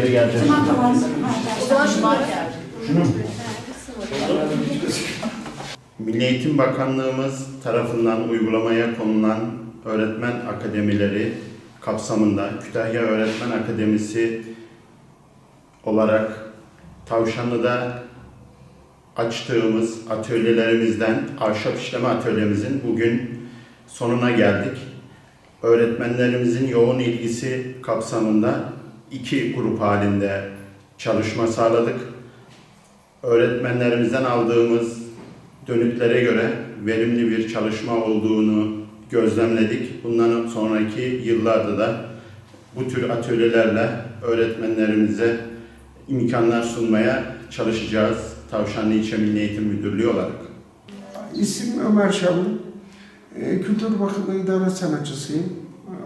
geleceğiz. Tamam tamam. O zaman şunu Şunu mu? Milli Eğitim Bakanlığımız tarafından uygulamaya konulan öğretmen akademileri kapsamında Kütahya Öğretmen Akademisi olarak Tavşanlı'da açtığımız atölyelerimizden ahşap işleme atölyemizin bugün sonuna geldik. Öğretmenlerimizin yoğun ilgisi kapsamında iki grup halinde çalışma sağladık. Öğretmenlerimizden aldığımız dönütlere göre verimli bir çalışma olduğunu gözlemledik. Bundan sonraki yıllarda da bu tür atölyelerle öğretmenlerimize imkanlar sunmaya çalışacağız. Tavşanlı İlçe Milli Eğitim Müdürlüğü olarak. İsim Ömer Şamlı. Ee, Kültür Bakanlığı İdare Sanatçısıyım.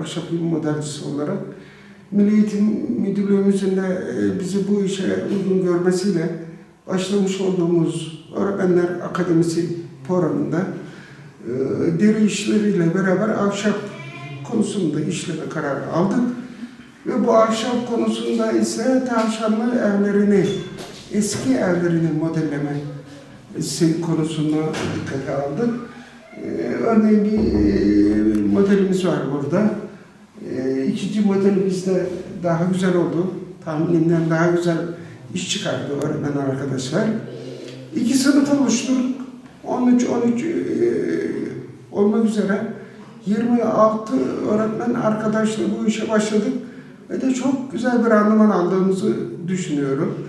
Ahşap İlim Modelcisi olarak. Milli Eğitim Müdürlüğümüzün de e, bizi bu işe uygun görmesiyle başlamış olduğumuz Öğretmenler Akademisi programında e, deri işleriyle beraber ahşap konusunda işleme kararı aldık. Ve bu ahşap konusunda ise tavşanlı evlerini, eski evlerini modelleme konusunda dikkate aldık. Ee, örneğin bir e, modelimiz var burada. Ee, ikinci modelimiz de daha güzel oldu. Tahminimden daha güzel iş çıkardı öğretmen arkadaşlar. İki sınıf oluşturduk. 13 13 e, olmak üzere 26 öğretmen arkadaşla bu işe başladık ve de çok güzel bir randıman aldığımızı düşünüyorum.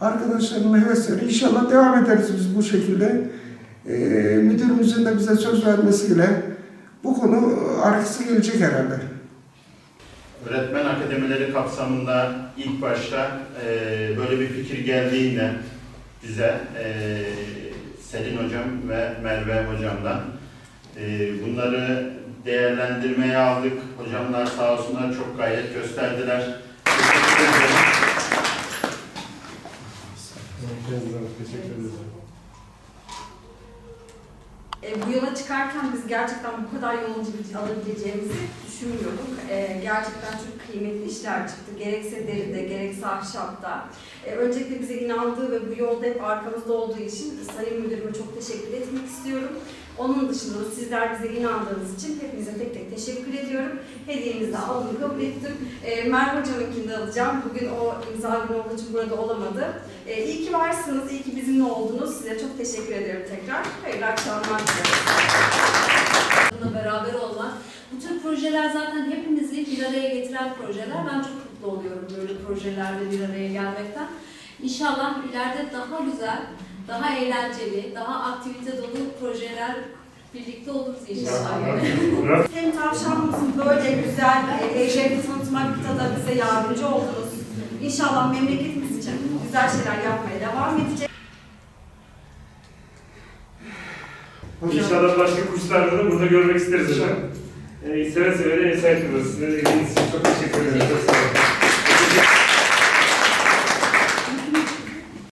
Arkadaşların hevesleri inşallah devam ederiz biz bu şekilde. Ee, müdürümüzün de bize söz vermesiyle bu konu arkası gelecek herhalde. Öğretmen akademileri kapsamında ilk başta eee, böyle bir fikir geldiğinde bize eee, Selin Hocam ve Merve Hocam'dan eee, bunları değerlendirmeye aldık. Hocamlar sağ olsunlar çok gayret gösterdiler. Teşekkür ederim. Teşekkür ederiz. E, bu yola çıkarken biz gerçekten bu kadar bir alabileceğimizi düşünmüyorduk. E, gerçekten çok kıymetli işler çıktı. Gerekse deride, gerekse ahşapta. E, öncelikle bize inandığı ve bu yolda hep arkamızda olduğu için Sayın Müdürüme çok teşekkür etmek istiyorum. Onun dışında da sizler bize inandığınız için hepinize tek tek teşekkür ediyorum. Hediyenizi de aldım, kabul ettim. E, Merve Hocam'ınkini de alacağım. Bugün o imza günü olduğu için burada olamadı. E, iyi ki varsınız, iyi ki bizimle oldunuz. Size çok teşekkür ederim tekrar. Hayırlı akşamlar. Bununla beraber olmak. Bu tür projeler zaten hepimizi bir araya getiren projeler. Ben çok mutlu oluyorum böyle projelerde bir araya gelmekten. İnşallah ileride daha güzel, daha eğlenceli, daha aktivite dolu projeler birlikte oluruz inşallah. Hem tavşanımızın böyle güzel e, eğlerini tanıtmakta da bize yardımcı oldunuz. İnşallah memleketimiz için güzel şeyler yapmaya devam edeceğiz. Hocam, İnşallah başka kurslarda da burada görmek isteriz hocam. Ee, seve seve de eser kılırız. Size de ilginiz için çok teşekkür ederim. Çok sağ olun.